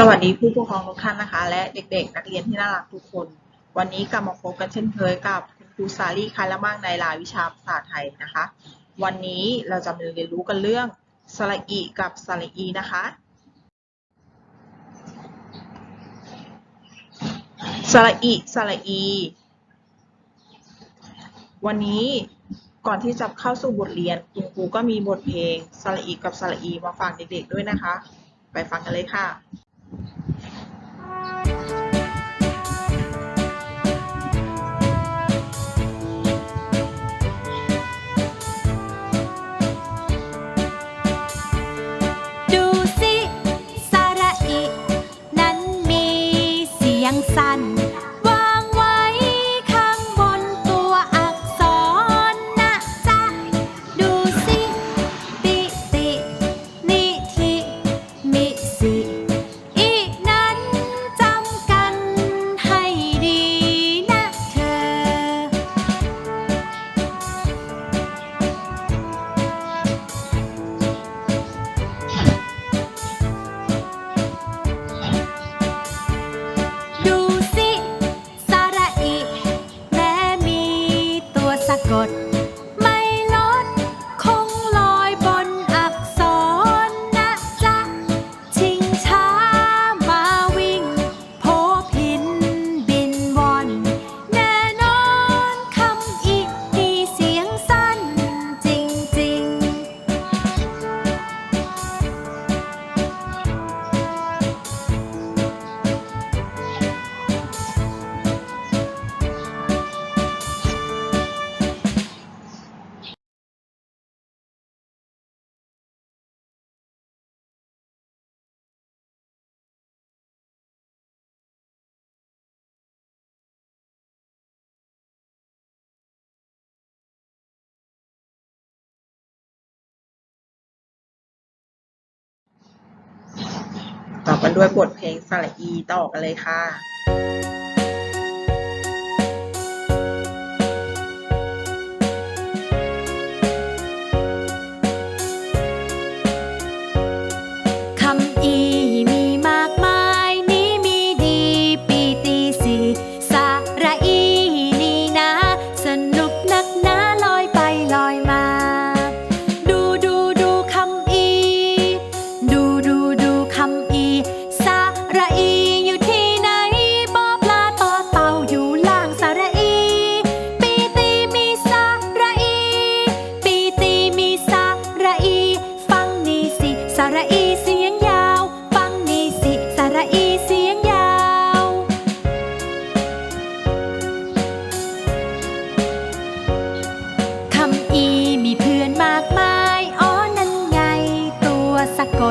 สวัสดีผู้ปกครองทุกท่านนะคะ และเด็กๆ นักเรียนที่น่ารักทุกคน วันนี้กลับมาพบกันเช่นเคยกับคุณครูสาลีคายละมากในรายวิชาภาษาไทยนะคะ วันนี้เราจะมาเรียนรู้กันเรื่องสระอีกับสระอีนะคะ สระอีสระอี วันนี้ก่อนที่จะเข้าสู่บทเรียนคุณครูก็มีบทเพลงสระอีกับสระอีมาฝากเด็กๆด้วยนะคะ ไปฟังกันเลยค่ะ สะกด ต่อกันด้วยบทเพลงสระอีต่อกันเลยค่ะ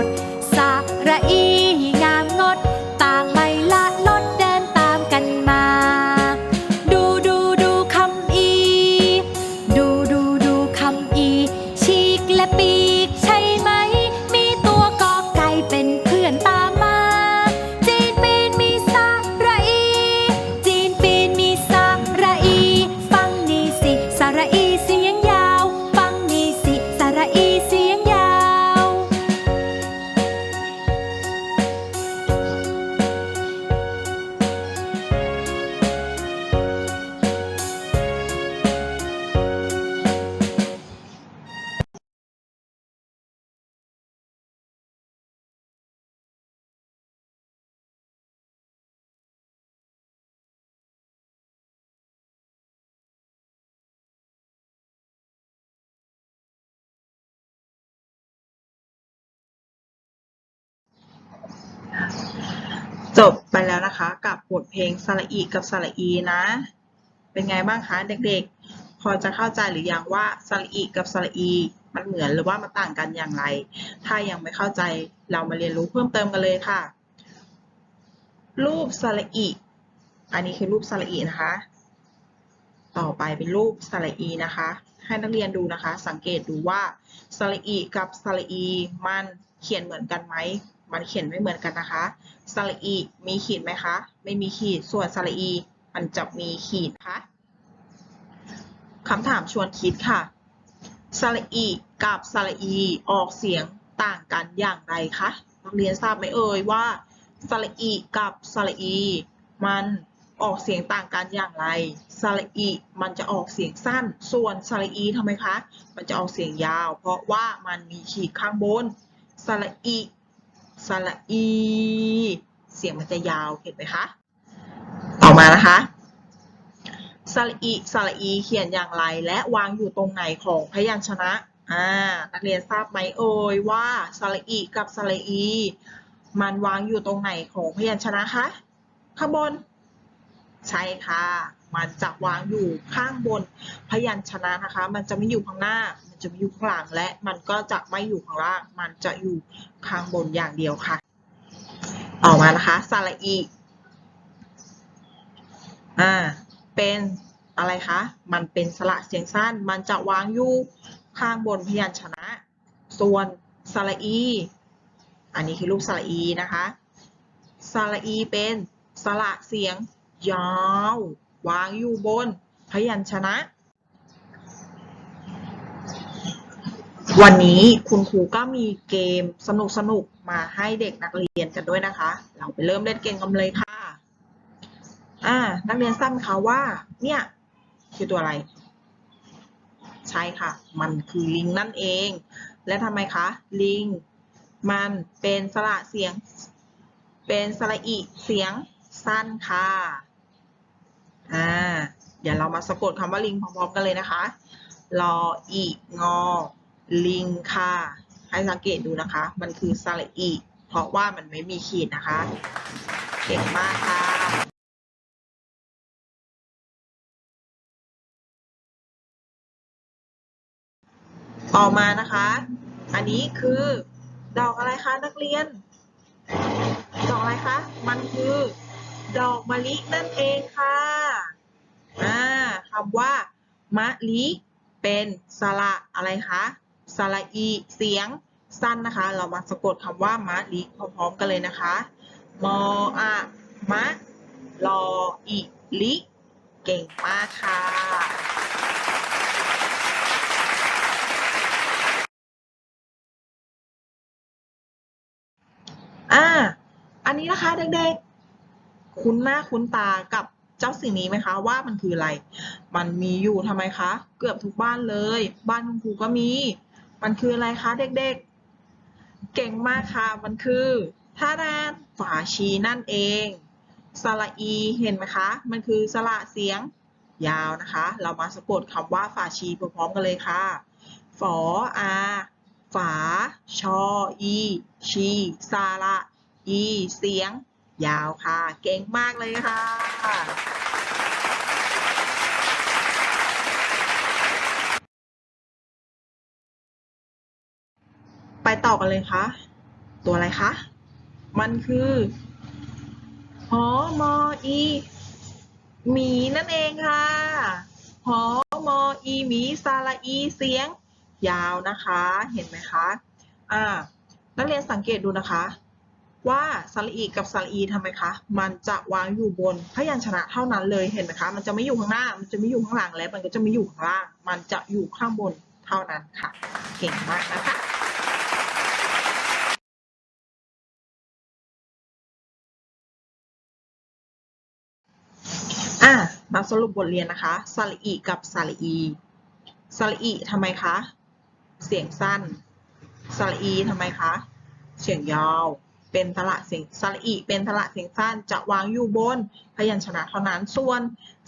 ด จบไปแล้วนะคะกับบทเพลงสระอีกับสระอีนะ เป็นไงบ้างคะเด็กๆ พอจะเข้าใจหรือยังว่าสระอีกับสระอี มันเหมือนหรือว่ามันต่างกันอย่างไร ถ้ายังไม่เข้าใจเรามาเรียนรู้เพิ่มเติมกันเลยค่ะ รูปสระอีอันนี้คือรูปสระอีนะคะ ต่อไปเป็นรูปสระอีนะคะ ให้นักเรียนดูนะคะ สังเกตดูว่าสระอีกับสระอีมันเขียนเหมือนกันไหม มันเขียนไม่เหมือนกันนะคะสระอีมีขีดไหมคะ ไม่มีขีด ส่วนสระอี มันจะมีขีดนะคะคำถามชวนคิดค่ะสระอีกับสระอีออกเสียงต่างกันอย่างไรคะนักเรียนทราบไหมเอ่ยว่าสระอีกับสระอี มันออกเสียงต่างกันอย่างไรสระอีมันจะออกเสียงสั้น ส่วนสระอีทำไมคะ มันจะออกเสียงยาว เพราะว่ามันมีขีดข้างบนสระอี สระอี เสียงมันจะยาวเห็นไหมคะ ต่อมานะคะสระอีสระอีเขียนอย่างไร และวางอยู่ตรงไหนของพยัญชนะอ่านักเรียนทราบไหมเอ่ยว่าสระอีกับสระอี มันวางอยู่ตรงไหนของพยัญชนะคะข้างบน ใช่ค่ะ มันจะวางอยู่ข้างบนพยัญชนะนะคะ มันจะไม่อยู่ข้างหน้า มันจะไม่อยู่ข้างหลังและมันก็จะไม่อยู่ข้างล่าง มันจะอยู่ข้างบนอย่างเดียวค่ะ ต่อมานะคะสระอีอ่าเป็นอะไรคะ มันเป็นสระเสียงสั้น มันจะวางอยู่ข้างบนพยัญชนะ ส่วนสระอี อันนี้คือรูปสระอีนะคะสระอีเป็นสระเสียงยาว วางอยู่บนพยัญชนะ วันนี้คุณครูก็มีเกมสนุกๆมาให้เด็กนักเรียนกันด้วยนะคะ เราไปเริ่มเล่นเกมกันเลยค่ะอ่านักเรียนทราบไหมคะว่า เนี่ย คือตัวอะไร ใช่ค่ะ มันคือลิงนั่นเอง และทำไมคะ ลิง มันเป็นสระเสียง เป็นสระอีเสียงสั้นค่ะ อ่าเดี๋ยวเรามาสะกดคำว่าลิงพร้อมๆกันเลยนะคะรออีงอ ลิงค่ะ ให้สังเกตดูนะคะ มันคือสระอีเพราะว่ามันไม่มีขีดนะคะ เก่งมากค่ะต่อมานะคะ อันนี้คือดอกอะไรคะนักเรียน ดอกอะไรคะ มันคือ ดอกมะลินั่นเองค่ะ คำว่ามะลิเป็นสระอะไรคะสระอีเสียงสั้นนะคะ เรามาสะกดคำว่ามะลิพร้อมๆกันเลยนะคะมออะมะลออิลิเก่งมากค่ะ อ่า อันนี้นะคะเด็กๆ คุ้นหน้าคุ้นตากับ เจ้าสิ่งนี้ไหมคะ ว่ามันคืออะไร มันมีอยู่ทำไมคะ เกือบทุกบ้านเลย บ้านคุณครูก็มี มันคืออะไรคะเด็กๆ เก่งมากค่ะ มันคือท่าแดนฝาชีนั่นเอง สระอีเห็นไหมคะ มันคือสระเสียงยาวนะคะ เรามาสะกดคำว่าฝาชีพร้อมๆกันเลยค่ะ ฝออา ฝา ชอ อี ชี สาระ อี เสียง ยาวค่ะ เก่งมากเลยค่ะ ไปต่อกันเลยค่ะ ตัวอะไรคะ มันคือหอมออีหมีนั่นเองค่ะหอมออีหมีสาระอีเสียง ยาวนะคะ เห็นไหมคะ อ่า นักเรียนสังเกตดูนะคะ ว่าสระอีกับสระอีทำไมคะ มันจะวางอยู่บนพยัญชนะเท่านั้นเลยเห็นไหมคะ มันจะไม่อยู่ข้างหน้า มันจะไม่อยู่ข้างหลังและมันก็จะไม่อยู่ข้างล่าง มันจะอยู่ข้างบนเท่านั้นค่ะ เก่งมากนะคะอะมาสรุปบทเรียนนะคะสระอีกับสระอีสระอีทำไมคะ เสียงสั้นสระอีทำไมคะ เสียงยาว เป็นสระเสียงสระอีเป็นสระเสียงสั้นจะวางอยู่บนพยัญชนะเท่านั้น ส่วน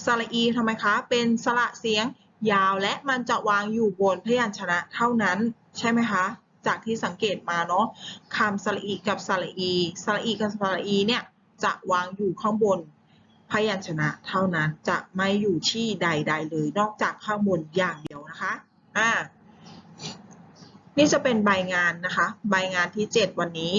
สระอีทำไมคะ เป็นสระเสียงยาวและมันจะวางอยู่บนพยัญชนะเท่านั้น ใช่ไหมคะ จากที่สังเกตมาเนาะคำสระอีกับสระอีสระอีกับสระอีเนี่ยจะวางอยู่ข้างบนพยัญชนะเท่านั้นจะไม่อยู่ที่ใดๆเลยนอกจากข้างบนอย่างเดียวนะคะอ่านี่จะเป็นใบงานนะคะ ใบงานที่ 7 วันนี้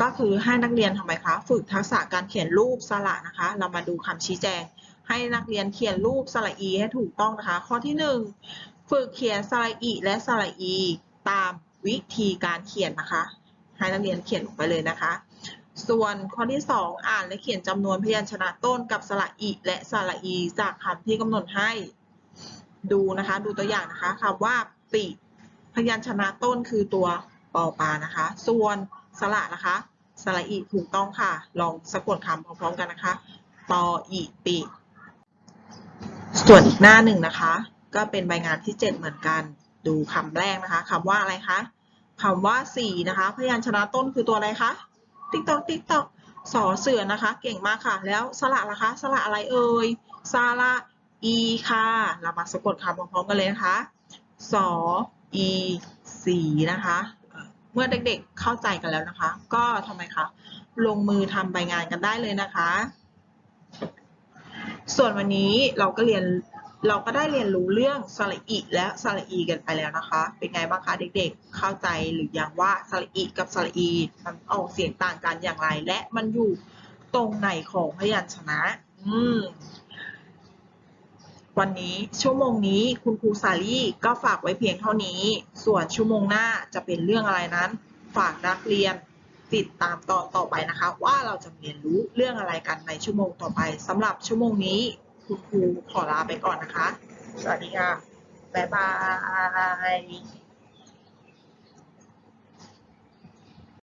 ก็คือให้นักเรียนทำไมคะฝึกทักษะการเขียนรูปสระนะคะ เรามาดูคำชี้แจง ให้นักเรียนเขียนรูปสระอีให้ถูกต้องนะคะ ข้อที่ 1 ฝึกเขียนสระอีและสระอีตามวิธีการเขียนนะคะ ให้นักเรียนเขียนลงไปเลยนะคะ ส่วนข้อที่ 2 อ่านและเขียนจำนวนพยัญชนะต้นกับสระอีและสระอีจากคำที่กำหนดให้ดูนะคะ ดูตัวอย่างนะคะคำว่าปีพยัญชนะต้นคือตัวปอปานะคะ ส่วน สระนะคะสระอีถูกต้องค่ะ ลองสะกดคำพร้อมๆกันนะคะตออีปิส่วนอีกหน้าหนึ่งนะคะ ก็เป็นใบงานที่ 7 เหมือนกัน ดูคำแรกนะคะคำว่าอะไรคะคำว่าสีนะคะ พยัญชนะต้นคือตัวอะไรคะ ติ๊กตอกติ๊กตอกสอเสือนะคะ เก่งมากค่ะ แล้วสระล่ะคะ สระอะไรเอ่ยสระอีค่ะ เรามาสะกดคำพร้อมๆกันเลยนะคะสออีสีนะคะ เมื่อเด็กๆเข้าใจกันแล้วนะคะ ก็ทำไมคะ ลงมือทำใบงานกันได้เลยนะคะ ส่วนวันนี้เราก็เรียนเราก็ได้เรียนรู้เรื่องสระอิและสระอีกันไปแล้วนะคะ เป็นไงบ้างคะเด็กๆ เข้าใจหรือยังว่าสระอิกับสระอีมันออกเสียงต่างกันอย่างไร และมันอยู่ตรงไหนของพยัญชนะ อืม วันนี้ชั่วโมงนี้คุณครูสาลี่ก็ฝากไว้เพียงเท่านี้ ส่วนชั่วโมงหน้าจะเป็นเรื่องอะไรนั้น ฝากนักเรียนติดตามตอนต่อไปนะคะ ว่าเราจะเรียนรู้เรื่องอะไรกันในชั่วโมงต่อไปสำหรับชั่วโมงนี้ คุณครูขอลาไปก่อนนะคะ สวัสดีค่ะ บ๊ายบาย